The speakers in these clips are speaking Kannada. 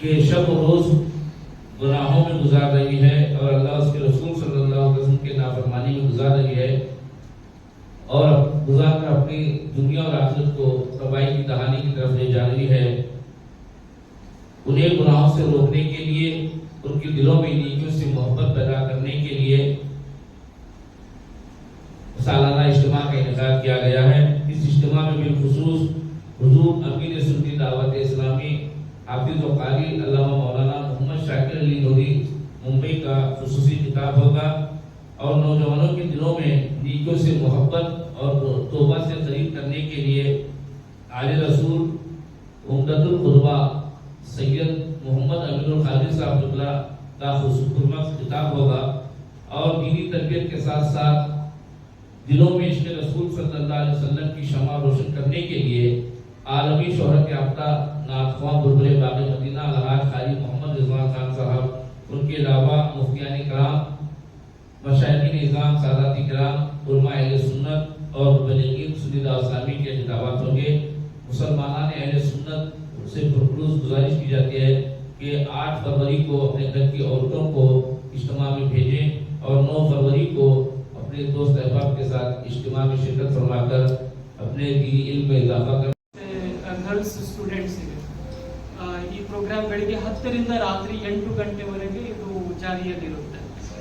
کہ شب و روز گناہوں میں گزار رہی ہے اور اللہ اس کے رسول صلی اللہ علیہ وسلم کے نافرمانی میں گزار رہی ہے اور گزار کر اپنی دنیا اور آخرت کو تباہی کی دہانی کی طرف لے جا رہی ہے۔ انہیں گناہوں سے روکنے کے لیے، ان کے دلوں میں نیکیوں سے محبت پیدا کرنے کے لیے سالانہ اجتماع کا انعقاد کیا گیا ہے۔ اس اجتماع میں بالخصوص حضور امین سنتی دعوت اسلامی حافظ و قاری علامہ مولانا محمد شاکر علی لوہی ممبئی کا خصوصی کتاب ہوگا اور نوجوانوں کے دلوں میں نیکوں سے محبت اور توبہ سے قریب کرنے کے لیے آل رسول امدد القربہ سید محمد امین القادر صاحب اللہ کا خصوصہ کتاب ہوگا اور دینی تربیت کے ساتھ ساتھ دلوں میں عشق رسول صلی اللہ علیہ وسلم کی شمع روشن کرنے کے لیے عالمی شہرت یافتہ ناخواں بربرے باغ مدینہ الحاظ خالی محمد رضوان خان صاحب، ان کے علاوہ مفتیان کرام، مشاہدین نظام سادات کرام، علماء اہل سنت اور بلنگین سنید اسلامی کے خطابات ہوں گے۔ مسلمانان اہل سنت سے پرپروز گزارش کی جاتی ہے کہ آٹھ فروری کو اپنے گھر کی عورتوں کو اجتماع میں بھیجیں اور نو فروری کو اپنے دوست احباب کے ساتھ اجتماع میں شرکت فرما کر اپنے دینی علم میں اضافہ کر ಸ್ಟೂಡೆಂಟ್ಸಿಗೆ ಈ ಪ್ರೋಗ್ರಾಮ್ ಬೆಳಿಗ್ಗೆ ಹತ್ತರಿಂದ ರಾತ್ರಿ ಎಂಟು ಗಂಟೆವರೆಗೆ ಇದು ಜಾರಿಯಲ್ಲಿರುತ್ತೆ.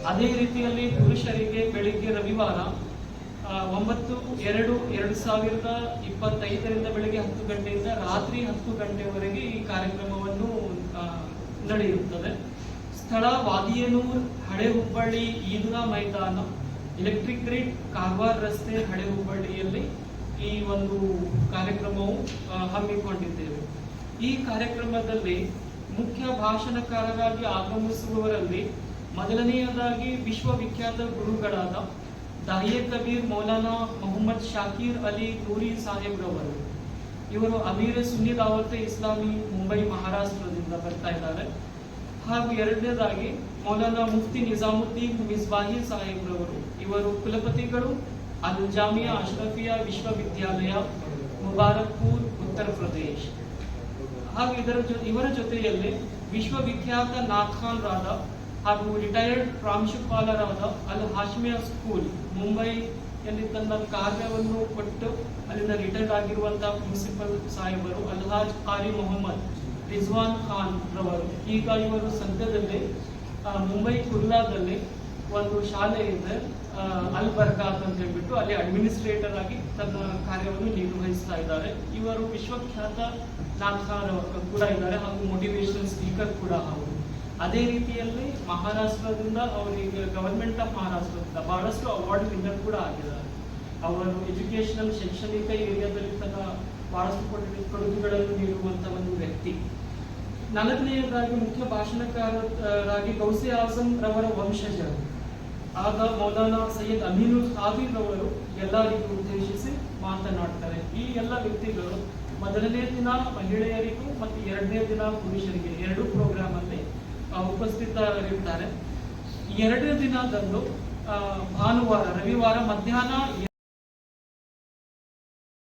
ಅದೇ ರೀತಿಯಲ್ಲಿ ಪುರುಷರಿಗೆ ಬೆಳಿಗ್ಗೆ ರವಿವಾರ ಒಂಬತ್ತು, ಎರಡು ಎರಡು ಸಾವಿರದ ಇಪ್ಪತ್ತೈದರಿಂದ ಬೆಳಿಗ್ಗೆ ಹತ್ತು ಗಂಟೆಯಿಂದ ರಾತ್ರಿ ಹತ್ತು ಗಂಟೆವರೆಗೆ ಈ ಕಾರ್ಯಕ್ರಮವನ್ನು ನಡೆಯುತ್ತದೆ. ಸ್ಥಳ ವಾದಿಯನೂರ್ ಹಳೆ ಹುಬ್ಬಳ್ಳಿ ಈದ್ಗಾ ಮೈದಾನ ಎಲೆಕ್ಟ್ರಿಕ್ ಗ್ರಿಡ್ ಕಾರ್ವಾರ್ ರಸ್ತೆ ಹಳೆ ಹುಬ್ಬಳ್ಳಿಯಲ್ಲಿ ಈ ಒಂದು ಕಾರ್ಯಕ್ರಮವು ಹಮ್ಮಿಕೊಂಡಿದ್ದೇವೆ. ಈ ಕಾರ್ಯಕ್ರಮದಲ್ಲಿ ಮುಖ್ಯ ಭಾಷಣಕಾರರಾಗಿ ಆಗಮಿಸುವವರಲ್ಲಿ ಮೊದಲನೆಯದಾಗಿ ವಿಶ್ವವಿಖ್ಯಾತ ಗುರುಗಳಾದ ದಾಯೆ ಕಬೀರ್, ಮೌಲಾನಾ ಮೊಹಮ್ಮದ್ ಶಾಕೀರ್ ಅಲಿ ನೂರಿ ಸಾಹೇಬ್ರವರು. ಇವರು ಅಮೀರ್ ಸುನ್ನಿ ದಾವತೆ ಇಸ್ಲಾಮಿ ಮುಂಬೈ ಮಹಾರಾಷ್ಟ್ರದಿಂದ ಬರ್ತಾ ಇದ್ದಾರೆ. ಹಾಗೂ ಎರಡನೇದಾಗಿ ಮೌಲಾನಾ ಮುಫ್ತಿ ನಿಜಾಮುದ್ದೀನ್ ಮಿಸ್ಬಾಹಿ ಸಾಹೇಬ್ರವರು. ಇವರು ಕುಲಪತಿಗಳು ಅಲ್ ಜಾಮಿಯಾ ಅಶ್ರಫಿಯಾ ವಿಶ್ವವಿದ್ಯಾಲಯ, ಮುಬಾರಕ್ಪುರ್, ಉತ್ತರ ಪ್ರದೇಶ್. ಹಾಗೂ ಇದರ ಜೊ, ಇವರ ಜೊತೆಯಲ್ಲಿ ವಿಶ್ವವಿಖ್ಯಾತ ನಾಥಾನ್ರಾದ ಹಾಗೂ ರಿಟೈರ್ಡ್ ಪ್ರಾಂಶುಪಾಲರಾದ ಅಲ್ ಹಾಶ್ಮಿಯಾ ಸ್ಕೂಲ್, ಮುಂಬೈಯಲ್ಲಿ ತನ್ನ ಕಾರ್ಯವನ್ನು ಕೊಟ್ಟು ಅಲ್ಲಿಂದ ರಿಟೈರ್ಡ್ ಆಗಿರುವಂತಹ ಪ್ರಿನ್ಸಿಪಲ್ ಸಾಹೇಬರು ಅಲ್ಹಾಜ್ ಕಾರಿ ಮೊಹಮ್ಮದ್ ರಿಜ್ವಾನ್ ಖಾನ್ ರವರು. ಈಗ ಇವರು ಸದ್ಯದಲ್ಲಿ ಮುಂಬೈ ಕುರ್ಲಾದಲ್ಲಿ ಒಂದು ಶಾಲೆ ಇದೆ. ಅಲ್ ಬರ್ಕಾತ್ ಅಂತ ಹೇಳ್ಬಿಟ್ಟು ಅಲ್ಲಿ ಅಡ್ಮಿನಿಸ್ಟ್ರೇಟರ್ ಆಗಿ ತನ್ನ ಕಾರ್ಯವನ್ನು ನಿರ್ವಹಿಸ್ತಾ ಇದ್ದಾರೆ. ಇವರು ವಿಶ್ವಖ್ಯಾತ ನಾಮಸಾರ ಕೂಡ ಇದ್ದಾರೆ ಹಾಗೂ ಮೋಟಿವೇಶನ್ ಸ್ಪೀಕರ್ ಕೂಡ ಅವರು. ಅದೇ ರೀತಿಯಲ್ಲಿ ಮಹಾರಾಷ್ಟ್ರದಿಂದ ಅವರಿಗೆ ಗವರ್ಮೆಂಟ್ ಆಫ್ ಮಹಾರಾಷ್ಟ್ರದಿಂದ ಬಹಳಷ್ಟು ಅವಾರ್ಡ್ ವಿನ್ನರ್ ಕೂಡ ಆಗಿದ್ದಾರೆ. ಅವರು ಎಜುಕೇಶನಲ್ ಶೈಕ್ಷಣಿಕ ಏರಿಯಾದಲ್ಲಿ ತನ್ನ ಬಹಳಷ್ಟು ಕೊಡು- ಕೊಡುಗೆಗಳನ್ನು ನೀಡುವಂತ ಒಂದು ವ್ಯಕ್ತಿ. ನಾಲ್ಕನೆಯದಾಗಿ ಮುಖ್ಯ ಭಾಷಣಕಾರರಾಗಿ ಗೌಸಿ ಆಸಂ ರವರ ವಂಶಜರು. ಆಗ ಮೌಲಾನಾ ಸೈಯದ್ ಅಮೀನುಲ್ ಖಾದಿರ್ ಅವರು ಎಲ್ಲರಿಗೂ ಉದ್ದೇಶಿಸಿ ಮಾತನಾಡ್ತಾರೆ. ಈ ಎಲ್ಲ ವ್ಯಕ್ತಿಗಳು ಮೊದಲನೇ ದಿನ ಮಹಿಳೆಯರಿಗೂ ಮತ್ತು ಎರಡನೇ ದಿನ ಪುರುಷರಿಗೆ ಎರಡು ಪ್ರೋಗ್ರಾಮ್ ಅಲ್ಲಿ ಉಪಸ್ಥಿತರಿರ್ತಾರೆ. ಎರಡನೇ ದಿನದಂದು ಭಾನುವಾರ, ರವಿವಾರ ಮಧ್ಯಾಹ್ನ